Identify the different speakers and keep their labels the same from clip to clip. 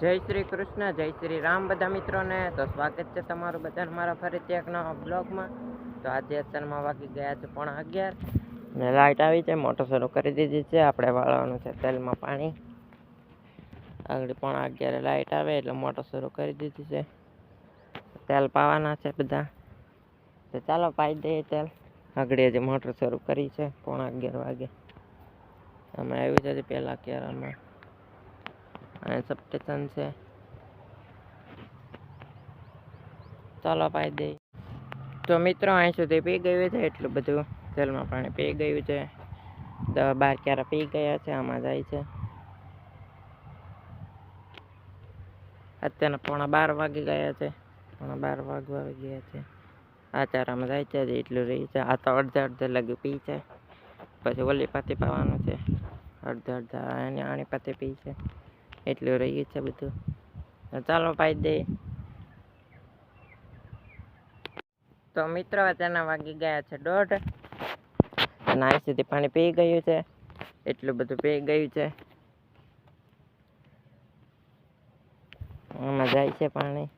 Speaker 1: જય શ્રી કૃષ્ણ, જય શ્રી રામ બધા મિત્રોને. તો સ્વાગત છે તમારું બધાને મારા ફરીથી એક નવા બ્લોગમાં. તો આજે અત્યારમાં વાગી ગયા છે પોણા અગિયાર. ને લાઇટ આવી છે, મોટર શરૂ કરી દીધી છે. આપણે વાળવાનું છે તેલમાં પાણી. આગળ પોણા અગિયારે લાઇટ આવે એટલે મોટર શરૂ કરી દીધી છે. તેલ પાવાના છે બધા. તો ચાલો પાઈ દઈએ તેલ. આગળ હજી મોટર શરૂ કરી છે, પોણા અગિયાર વાગે. અમે આવ્યું છે પહેલાં ક્યારામાં અને સબસ્ટેશન છે. ચાલો પાઈ દઈ તો મિત્રો, અહીં સુધી પી ગયું છે એટલું બધું. જેલમાં પાણી પી ગયું છે. દવા બાર ક્યારે પી ગયા છે, આમાં જાય છે. અત્યારના પોણા બાર વાગી ગયા છે. પોણા બાર વાગવા ગયા છે. આ ચારામાં જાય છે એટલું રહી છે. આ તો અડધા અડધા લગી પી છે. પછી ઓલી પાતી પાવાનું છે. અડધા અડધા એની આણી પાતી પી છે. એટલું રહ્યું છે બધું. ચાલો પાઈ દે. તો મિત્રો અત્યારના વાગી ગયા છે દોઢ. નાઈ સુધી પાણી પી ગયું છે. એટલું બધું પી ગયું છે. આમાં જાય છે પાણી.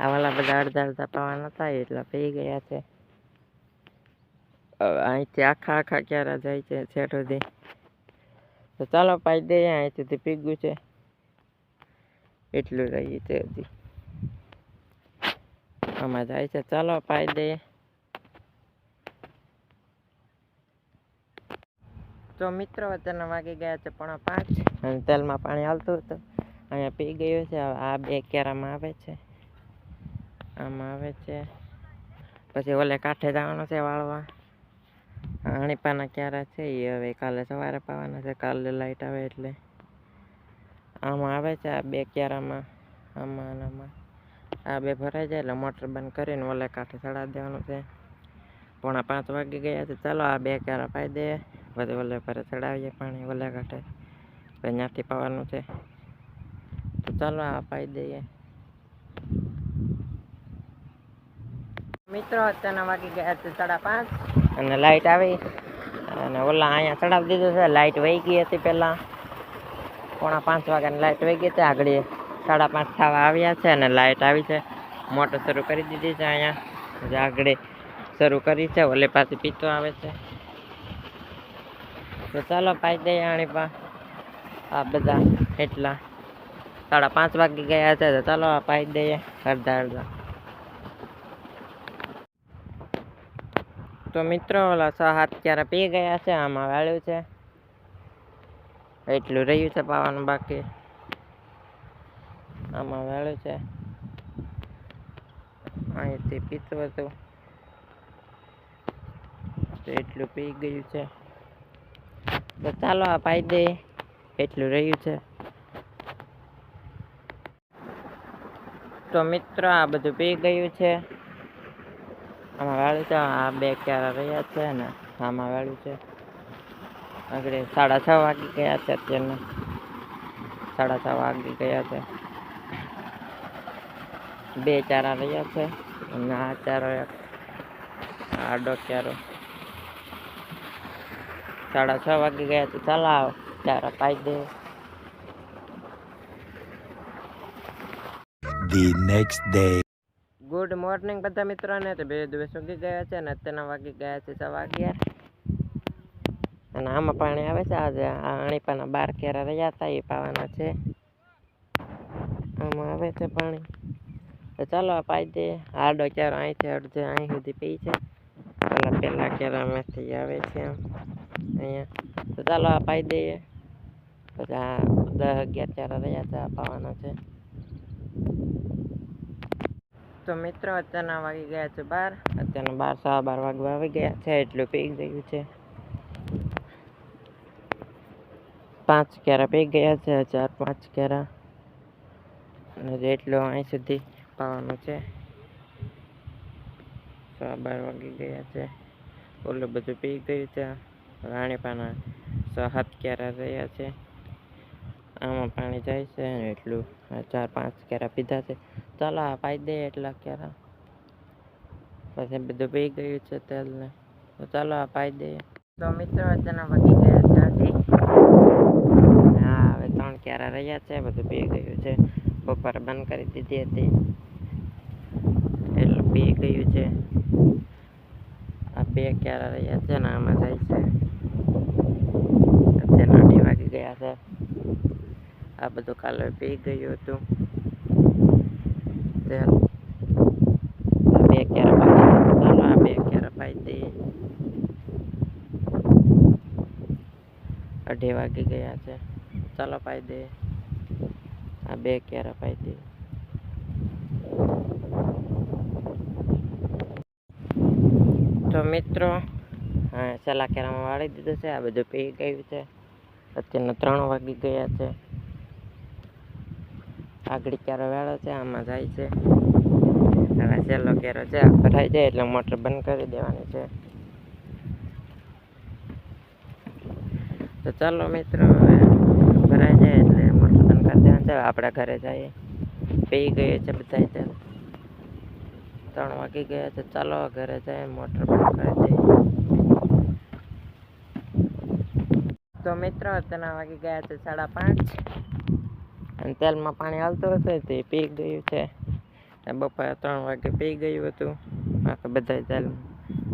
Speaker 1: આ વાલા બધા અડધા અડધા પાવા નતા એટલા પી ગયા છે. અહીંથી આખા આખા ક્યારા જાય છે છેટ સુધી. તો ચાલો પાઈ દઈએ અહીં સુધી પીગું છે. એટલું રહીએ તે હજી. આમાં જાય છે. ચાલો પાઈ દઈએ. તો મિત્રો, અત્યારના વાગી ગયા છે પોણા પાંચ અને તેલમાં પાણી હાલતું હતું. અહીંયા પી ગયું છે. આ બે કેરામાં આવે છે. આમાં આવે છે. પછી ઓલે કાંઠે જવાનું છે વાળવા. અણીપાના ક્યારે છે એ હવે કાલે સવારે પાવાના છે. કાલે લાઈટ આવે એટલે આમાં આવે છે આ બે ક્યારામાં, આમાં આમાં. આ બે ભરાઈ જાય એટલે મોટર બંધ કરીને ઓલે કાંઠે ચડાવી દેવાનું છે. પોણા પાંચ વાગી ગયા છે. ચાલો આ બે ક્યારા પાઈ દઈએ પછી ઓલે પર ચડાવીએ પાણી ઓલે કાંઠે. પછી ત્યાંથી પાવાનું છે. તો ચાલો આ પાઈ દઈએ. મિત્રો, અત્યારના વાગી ગયા છે સાડા પાંચ. અને લાઈટ આવી. અને ઓલા અહીંયા ચડાવી દીધું છે. લાઈટ વહી ગઈ હતી પહેલાં. પોણા પાંચ વાગ્યાની લાઇટ વહી ગઈ હતી. આગળ સાડા પાંચ થવા આવ્યા છે અને લાઇટ આવી છે. મોટર શરૂ કરી દીધી છે અહીંયા. જે આગળ શરૂ કરી છે. ઓલે પાછી પીતો આવે છે. તો ચાલો પાઈ દઈએ આણી પા આ બધા એટલા. સાડા પાંચ વાગી ગયા છે. તો ચાલો આ પાઈ દઈએ. અડધા અડધા. તો મિત્રો, ઓલા છ હાથ ક્યારે પી ગયા છે, આમાં વાળ્યું છે. એટલું રહ્યું છે પાવાનું બાકી. આમાં વાળ્યું છે. અહીંથી પીતું હતું. તો એટલું પી ગયું છે. તો ચાલો આ પાઈ દે, એટલું રહ્યું છે. તો મિત્રો, આ બધું પી ગયું છે. આમાં વાળું છે આ બે ક્યારા રહ્યા છે ને, આમાં વાળું છે. આગળ સાડા છ વાગી ગયા છે અત્યારના. સાડા છ વાગી ગયા છે. બે ચારા રહ્યા છે અને આ ચારો એક આડો ક્યારો. સાડા છ વાગી ગયા છે. ચાલો આવો, ચારા પાઈ દે.
Speaker 2: The next day.
Speaker 1: Good morning બધા મિત્રોને. તો બે દિવસ ઉગી ગયા છે અને અત્યારના વાગી ગયા છે સવા અગિયાર. અને આમાં પાણી આવે છે. આજે આ અણીપાના બાર કેરા રહ્યા હતા, એ પાવાના છે. આમાં આવે છે પાણી. તો ચાલો પાઈ દઈએ આડો ક્યારો અહીંથી અડધે અહીં સુધી પી છે. પેલા પહેલા કેરામાંથી આવે છે આમ. અહીંયા. તો ચાલો આ પાઈ દઈએ. પછી આ દસ અગિયાર ક્યારે રહ્યા છે, આ પાવાના છે. તો મિત્રો, અત્યારના વાગી ગયા છે બાર. અત્યારના બાર સવા બાર વાગવા આવી ગયા છે, એટલું પી ગયું છે. પાંચ કેરા પી ગયા છે, ચાર, પાંચ કેરા અને જેટલું અહીં સુધી પાવાનું છે સવા બાર વાગી ગયા છે. ઓલું બધું પી ગયું છે રાણીપાના સાત કેરા રહ્યા છે. આમાં પાણી જાય છે એટલું ચાર પાંચ કેરા પીધા છે. ચાલો પાઈ દે એટલા કેરા પછી બધું પી ગયું છે તેલને. તો ચાલો પાઈ દઈએ તો મિત્રો તેના વધી ગયા છે હજી હા, હવે ત્રણ કેરા રહ્યા છે, બધું પી ગયું છે. બપોર બંધ કરી દીધી હતી. એટલું પી ગયું છે. આ બે કેરા રહ્યા છે ને આમાં જાય છે. અત્યારે અઢી વાગી ગયા છે. આ બધું કાલે પી ગયું હતું. બે છે. ચાલો આ બે ક્યારા પાઈ અઢી વાગી ગયા છે. ચાલો પાઈ દઈએ. આ બે ક્યારા પાઈ દઈએ. તો મિત્રો, હા છેલ્લા વાળી દીધું છે. આ બધું પી ગયું છે. અત્યારના ત્રણ વાગી ગયા છે. આગળ ક્યારો વેળો છે, આમાં જાય છે. હવે છેલ્લો કેરો છે, આ ભરાઈ જાય એટલે મોટર બંધ કરી દેવાની છે. તો ચાલો મિત્રો ભરાઈ જાય એટલે મોટર બંધ કરી દેવાની છે. આપણા ઘરે જઈએ. પી ગઈએ છે બધા તેલ ત્રણ વાગી ગયા છે. ચાલો ઘરે જઈએ, મોટર બંધ કરી દઈએ. તો મિત્રો અત્યારના વાગી ગયા છે સાડા પાંચ. અને તેલમાં પાણી હાલતું હતું તે પી ગયું છે. બપોરે ત્રણ વાગે પી ગયું હતું. આ તો બધા તેલ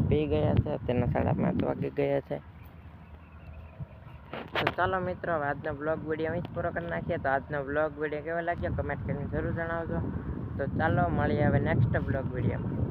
Speaker 1: પી ગયા છે. અત્યારના સાડા પાંચ વાગે ગયા છે. તો ચાલો મિત્રો આજનો બ્લોગ વીડિયો અહીં જ પૂરો કરી નાખીએ. તો આજનો બ્લોગ વીડિયો કેવો લાગ્યો? કમેન્ટ કરીને જરૂર જણાવજો. તો ચાલો, મળીએ હવે નેક્સ્ટ બ્લોગ વિડીયોમાં